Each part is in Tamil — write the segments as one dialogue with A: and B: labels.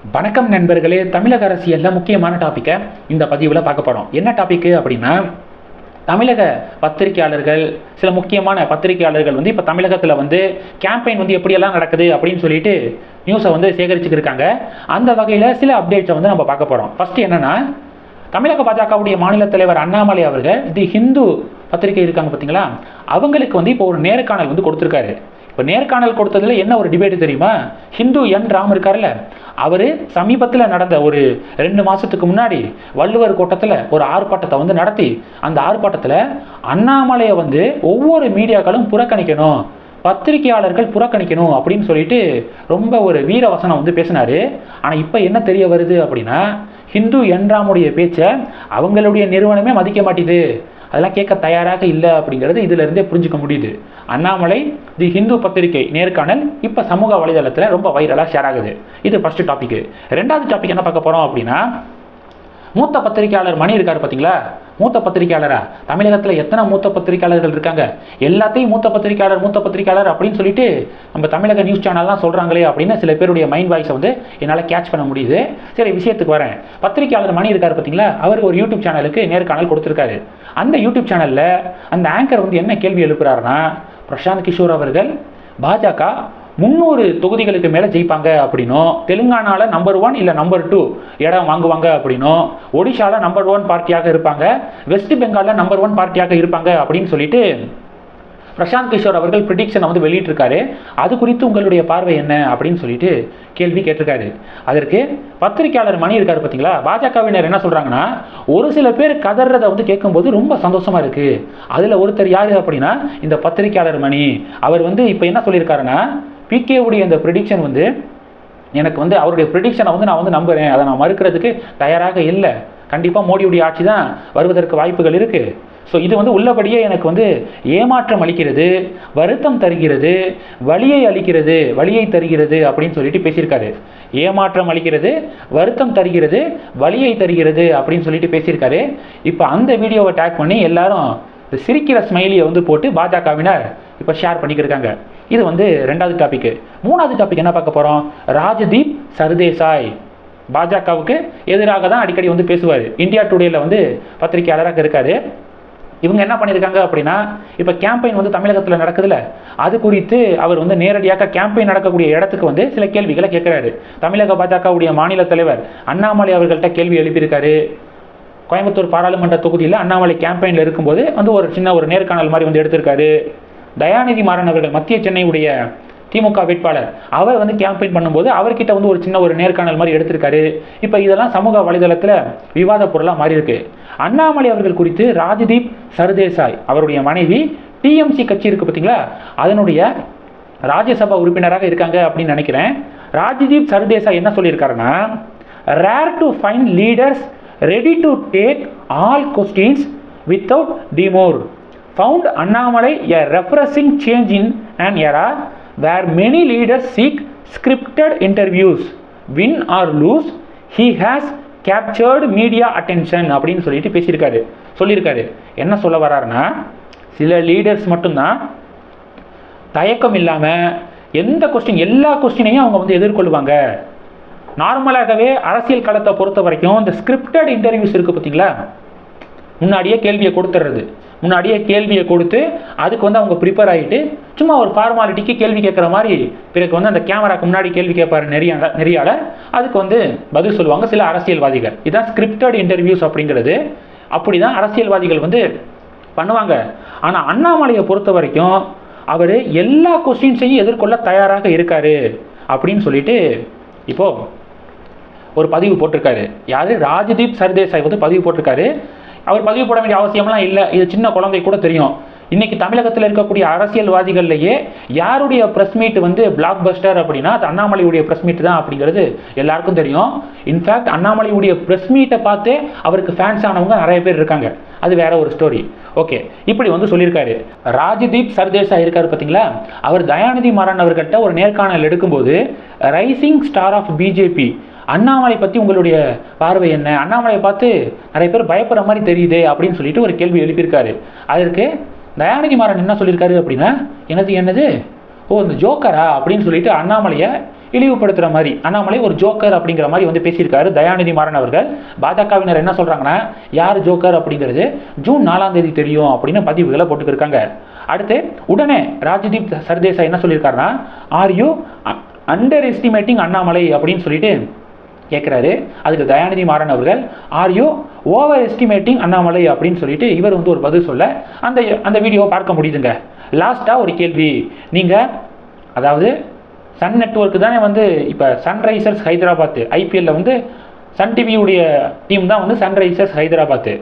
A: வணக்கம் நண்பர்களே தமிழக அரசியலில் முக்கியமான டாப்பிக்கை இந்த பதிவில் பார்க்க போகிறோம் என்ன டாப்பிக்கு அப்படின்னா தமிழக பத்திரிகையாளர்கள் சில முக்கியமான பத்திரிகையாளர்கள் வந்து இப்போ தமிழகத்தில் வந்து கேம்பெயின் வந்து எப்படியெல்லாம் நடக்குது அப்படின்னு சொல்லிட்டு நியூஸை வந்து சேகரிச்சுக்கிருக்காங்க அந்த வகையில் சில அப்டேட்ஸை வந்து நம்ம பார்க்க போகிறோம் ஃபஸ்ட்டு என்னென்னா தமிழக பாஜகவுடைய மாநில தலைவர் அண்ணாமலை அவர்கள் தி ஹிந்து பத்திரிகை இருக்காங்க பார்த்தீங்களா அவங்களுக்கு வந்து இப்போ ஒரு நேர்காணல் வந்து கொடுத்துருக்காரு. இப்போ நேர்காணல் கொடுத்ததில் என்ன ஒரு டிபேட் தெரியுமா? ஹிந்து என் ராம் இருக்கார்ல அவர் சமீபத்தில் நடந்த ஒரு ரெண்டு மாதத்துக்கு முன்னாடி வள்ளுவர் கோட்டத்தில் ஒரு ஆர்ப்பாட்டத்தை வந்து நடத்தி அந்த ஆர்ப்பாட்டத்தில் அண்ணாமலையை வந்து ஒவ்வொரு மீடியாக்களும் புறக்கணிக்கணும் பத்திரிகையாளர்கள் புறக்கணிக்கணும் அப்படின்னு சொல்லிட்டு ரொம்ப ஒரு வீர வசனம் வந்து பேசினாரு. ஆனால் இப்போ என்ன தெரிய வருது அப்படின்னா ஹிந்து என்றாமுடைய பேச்சை அவங்களுடைய நிறுவனமே மதிக்க மாட்டேது அதெல்லாம் கேட்க தயாராக இல்லை அப்படிங்கிறது இதுல இருந்தே புரிஞ்சுக்க முடியுது. அண்ணாமலை தி ஹிந்து பத்திரிகை நேர்காணல் இப்போ சமூக வலைதளத்தில் ரொம்ப வைரலாக ஷேர் ஆகுது. இது ஃபஸ்ட்டு டாப்பிக்கு ரெண்டாவது டாபிக் என்ன பார்க்க போகிறோம் அப்படின்னா மூத்த பத்திரிகையாளர் மணி இருக்காரு பார்த்தீங்களா மூத்த பத்திரிகையாளரா? தமிழகத்தில் எத்தனை மூத்த பத்திரிகையாளர்கள் இருக்காங்க? எல்லாத்தையும் மூத்த பத்திரிகையாளர் மூத்த பத்திரிகையாளர் அப்படின்னு சொல்லிட்டு நம்ம தமிழக நியூஸ் சேனல்லாம் சொல்கிறாங்களே அப்படின்னு சில பேருடைய மைண்ட் வாய்ஸை வந்து என்னால் கேட்ச் பண்ண முடியுது. சரி விஷயத்துக்கு வரேன். பத்திரிகையாளர் மணி இருக்கார் பார்த்தீங்களா அவர் ஒரு யூடியூப் சேனலுக்கு நேர்காணல் கொடுத்துருக்காரு. அந்த யூடியூப் சேனலில் அந்த ஆங்கர் வந்து என்ன கேள்வி எழுப்புறாருன்னா பிரசாந்த் கிஷோர் அவர்கள் பாஜக முந்நூறு தொகுதிகளுக்கு மேலே ஜெயிப்பாங்க அப்படின்னும் தெலுங்கானாவில் நம்பர் ஒன் இல்லை நம்பர் டூ இடம் வாங்குவாங்க அப்படின்னும் ஒடிஷாவில் நம்பர் ஒன் பார்ட்டியாக இருப்பாங்க வெஸ்ட் பெங்காலில் நம்பர் ஒன் பார்ட்டியாக இருப்பாங்க அப்படின்னு சொல்லிட்டு பிரசாந்த் கிஷோர் அவர்கள் ப்ரிடிக்ஷனை வந்து வெளியிட்டிருக்காரு. அது குறித்து உங்களுடைய பார்வை என்ன அப்படின்னு சொல்லிட்டு கேள்வி கேட்டிருக்காரு. அதற்கு பத்திரிகையாளர் மணி இருக்காரு பார்த்தீங்களா பாஜகவினர் என்ன சொல்கிறாங்கன்னா ஒரு சில பேர் கதறதை வந்து கேட்கும்போது ரொம்ப சந்தோஷமாக இருக்குது அதில் ஒருத்தர் யார் அப்படின்னா இந்த பத்திரிகையாளர் மணி. அவர் வந்து இப்போ என்ன சொல்லியிருக்காருன்னா பிகேவுடைய இந்த ப்ரிடிக்ஷன் வந்து எனக்கு வந்து அவருடைய ப்ரிடிக்ஷனை வந்து நான் வந்து நம்புகிறேன் அதை நான் மறுக்கிறதுக்கு தயாராக இல்லை. கண்டிப்பாக மோடியுடைய ஆட்சி தான் வருவதற்கு வாய்ப்புகள் இருக்குது ஸோ இது வந்து உள்ளபடியே எனக்கு வந்து ஏமாற்றம் அளிக்கிறது வருத்தம் தருகிறது வலியை அளிக்கிறது வலியை தருகிறது அப்படின்னு சொல்லிட்டு பேசியிருக்காரு. ஏமாற்றம் அளிக்கிறது வருத்தம் தருகிறது வலியை தருகிறது அப்படின்னு சொல்லிட்டு பேசியிருக்காரு. இப்போ அந்த வீடியோவை டேக் பண்ணி எல்லாரும் சிரிக்கிற ஸ்மைலியை வந்து போட்டு பாஜகவினர் இப்போ ஷேர் பண்ணிக்கிருக்காங்க இது வந்து ரெண்டாவது டாபிக் மூணாவது டாபிக் என்ன பார்க்க போகிறோம் ராஜதீப் சர்தேசாய். பாஜகவுக்கு எதிராக தான் அடிக்கடி வந்து பேசுவார். இந்தியா டுடேல வந்து பத்திரிகையாளராக இருக்காரு. இவங்க என்ன பண்ணியிருக்காங்க அப்படின்னா இப்போ கேம்பெயின் வந்து தமிழகத்தில் நடக்குதுல்ல அது குறித்து அவர் வந்து நேரடியாக கேம்பெயின் நடக்கக்கூடிய இடத்துக்கு வந்து சில கேள்விகளை கேட்குறாரு. தமிழக பாஜகவுடைய மாநில தலைவர் அண்ணாமலை அவர்கள்ட்ட கேள்வி எழுப்பியிருக்காரு. கோயம்புத்தூர் பாராளுமன்ற தொகுதியில் அண்ணாமலை கேம்பெயினில் இருக்கும்போது வந்து ஒரு சின்ன ஒரு நேர்காணல் மாதிரி வந்து எடுத்திருக்காரு. தயாநிதி மாறன் அவர்கள் மத்திய சென்னையுடைய திமுக வேட்பாளர் அவர் வந்து கேம்பெயின் பண்ணும்போது அவர்கிட்ட வந்து ஒரு சின்ன ஒரு நேர்காணல் மாதிரி எடுத்திருக்காரு. இப்போ இதெல்லாம் சமூக வலைதளத்தில் விவாத பொருளாக மாறி இருக்கு அண்ணாமலை அவர்கள் குறித்து ராஜதீப் சர்தேசாய் அவருடைய மனைவி டிஎம்சி கட்சி இருக்கு பார்த்தீங்களா அதனுடைய ராஜ்யசபா உறுப்பினராக இருக்காங்க அப்படின்னு நினைக்கிறேன். ராஜதீப் சர்தேசாய் என்ன சொல்லியிருக்காருன்னா rare to find leaders ready to take all questions without demur found Annamalai a refreshing change in an era where many leaders seek scripted interviews win or lose he has captured media attention அப்படின்னு சொல்லிட்டு பேசியிருக்காரு. சொல்லியிருக்காரு. என்ன சொல்ல வர்றாருன்னா சில லீடர்ஸ் மட்டும்தான் தயக்கம் இல்லாமல் எந்த கொஸ்டின் எல்லா கொஸ்டினையும் அவங்க வந்து எதிர்கொள்வாங்க. நார்மலாகவே அரசியல் களத்தை பொறுத்த வரைக்கும் இந்த ஸ்கிரிப்டட் இன்டர்வியூஸ் இருக்குது பார்த்தீங்களா? முன்னாடியே கேள்வியை கொடுத்துட்றது முன்னாடியே கேள்வியை கொடுத்து அதுக்கு வந்து அவங்க ப்ரிப்பேர் ஆகிட்டு சும்மா ஒரு ஃபார்மாலிட்டிக்கு கேள்வி கேட்குற மாதிரி பிறகு வந்து அந்த கேமராக்கு முன்னாடி கேள்வி கேட்பாரு நிறைய நெறியால அதுக்கு வந்து பதில் சொல்லுவாங்க சில அரசியல்வாதிகள். இதுதான் ஸ்கிரிப்டட் இன்டர்வியூஸ் அப்படிங்கிறது. அப்படி தான் அரசியல்வாதிகள் வந்து பண்ணுவாங்க. ஆனால் அண்ணாமலையை பொறுத்த வரைக்கும் அவர் எல்லா கொஸ்டின்ஸையும் எதிர்கொள்ள தயாராக இருக்கார் அப்படின்னு சொல்லிட்டு இப்போது ஒரு பதிவு போட்டிருக்காரு. யார்? ராஜதீப் சர்தேசாய் வந்து பதிவு போட்டிருக்காரு. அவர் பதிவு போட வேண்டிய அவசியம்லாம் இல்லை. இது சின்ன குழந்தை கூட தெரியும். இன்னைக்கு தமிழகத்தில் இருக்கக்கூடிய அரசியல்வாதிகள்லையே யாருடைய ப்ரெஸ் மீட் வந்து பிளாக் பஸ்டர் அப்படின்னா அது அண்ணாமலையுடைய ப்ரெஸ் மீட் தான் அப்படிங்கிறது எல்லாருக்கும் தெரியும். இன்ஃபேக்ட் அண்ணாமலையுடைய ப்ரெஸ் மீட்டை பார்த்தே அவருக்கு ஃபேன்ஸ் ஆனவங்க நிறைய பேர் இருக்காங்க. அது வேற ஒரு ஸ்டோரி ஓகே இப்படி வந்து சொல்லியிருக்காரு. ராஜதீப் சர்தேசா இருக்காரு பார்த்தீங்களா? அவர் தயாநிதி மாறன் அவர்கிட்ட ஒரு நேர்காணல் எடுக்கும்போது rising star of BJP Annamalai பற்றி உங்களுடைய பார்வை என்ன? அண்ணாமலையை பார்த்து நிறைய பேர் பயப்படுற மாதிரி தெரியுது அப்படின்னு சொல்லிட்டு ஒரு கேள்வி எழுப்பியிருக்காரு. அதற்கு தயாநிதி மாறன் என்ன சொல்லியிருக்காரு அப்படின்னா என்னது என்னது? ஓ இந்த ஜோக்கரா? அப்படின்னு சொல்லிட்டு அண்ணாமலையை இழிவுபடுத்துகிற மாதிரி அண்ணாமலை ஒரு ஜோக்கர் அப்படிங்கிற மாதிரி வந்து பேசியிருக்காரு தயாநிதி மாறன் அவர்கள். பாஜகவினர் என்ன சொல்கிறாங்கன்னா யார் ஜோக்கர் அப்படிங்கிறது ஜூன் நாலாம் தேதி தெரியும் அப்படின்னு பதிவுகளை போட்டுக்கிருக்காங்க. அடுத்து உடனே ராஜதீப் சர்தேசாய் என்ன சொல்லியிருக்காருன்னா are you underestimating Annamalai? அப்படின்னு சொல்லிட்டு கேட்குறாரு அதுக்கு தயாநிதி மாறன் அவர்கள் are you overestimating Annamalai? அப்படின்னு சொல்லிட்டு இவர் வந்து ஒரு பதில் சொல்ல அந்த அந்த வீடியோவை பார்க்க முடியுதுங்க. லாஸ்ட்டாக ஒரு கேள்வி. நீங்கள் அதாவது சன் நெட்வொர்க் தானே வந்து இப்போ சன்ரைசர்ஸ் ஹைதராபாத் ஐபிஎல்லில் வந்து சன் டிவியுடைய டீம் தான் வந்து சன்ரைசர்ஸ் ஹைதராபாத்.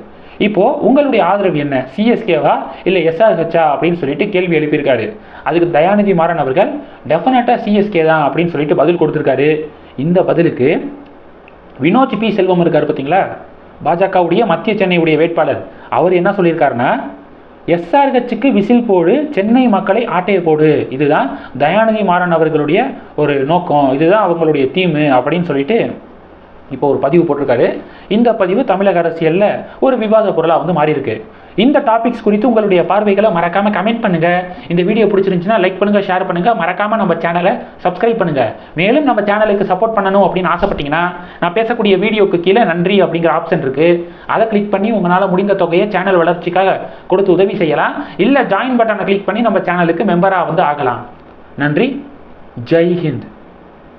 A: இப்போது உங்களுடைய ஆதரவு என்ன? சிஎஸ்கேவா இல்லை எஸ்ஆர்ஹெச்சா அப்படின்னு சொல்லிட்டு கேள்வி எழுப்பியிருக்காரு. அதுக்கு தயாநிதி மாறன் அவர்கள் டெஃபினட்டாக சிஎஸ்கே தான் அப்படின்னு சொல்லிட்டு பதில் கொடுத்துருக்காரு. இந்த பதிலுக்கு வினோத் பி. செல்வம் இருக்கார் பார்த்தீங்களா பாஜகவுடைய மத்திய சென்னையுடைய வேட்பாளர். அவர் என்ன சொல்லியிருக்காருன்னா எஸ்ஆர்ஹெச்சுக்கு விசில் போடு சென்னை மக்களை ஆட்டைய போடு. இதுதான் தயாநிதி மாறன் அவர்களுடைய ஒரு நோக்கம். இதுதான் அவங்களுடைய தீமு அப்படின்னு சொல்லிட்டு இப்போ ஒரு பதிவு போட்டிருக்காரு. இந்த பதிவு தமிழக அரசியலில் ஒரு விவாத பொருளாக வந்து மாறி இருக்கு இந்த டாபிக்ஸ் குறித்து உங்களுடைய பார்வைகளை மறக்காம கமெண்ட் பண்ணுங்க. இந்த வீடியோ பிடிச்சிருந்துச்சுன்னா லைக் பண்ணுங்க ஷேர் பண்ணுங்க. மறக்காம நம்ம சேனலை சப்ஸ்கிரைப் பண்ணுங்க. மேலும் நம்ம சேனலுக்கு சப்போர்ட் பண்ணணும் அப்படின்னு ஆசைப்பட்டீங்கன்னா நான் பேசக்கூடிய வீடியோக்கு கீழே நன்றி அப்படிங்கிற ஆப்ஷன் இருக்கு. அதை கிளிக் பண்ணி உங்களால் முடிந்த தொகையை சேனல் வளர்ச்சிக்காக கொடுத்து உதவி செய்யலாம். இல்லை ஜாயின் பட்டனை கிளிக் பண்ணி நம்ம சேனலுக்கு மெம்பராக வந்து ஆகலாம். நன்றி. ஜெய் ஹிந்த்.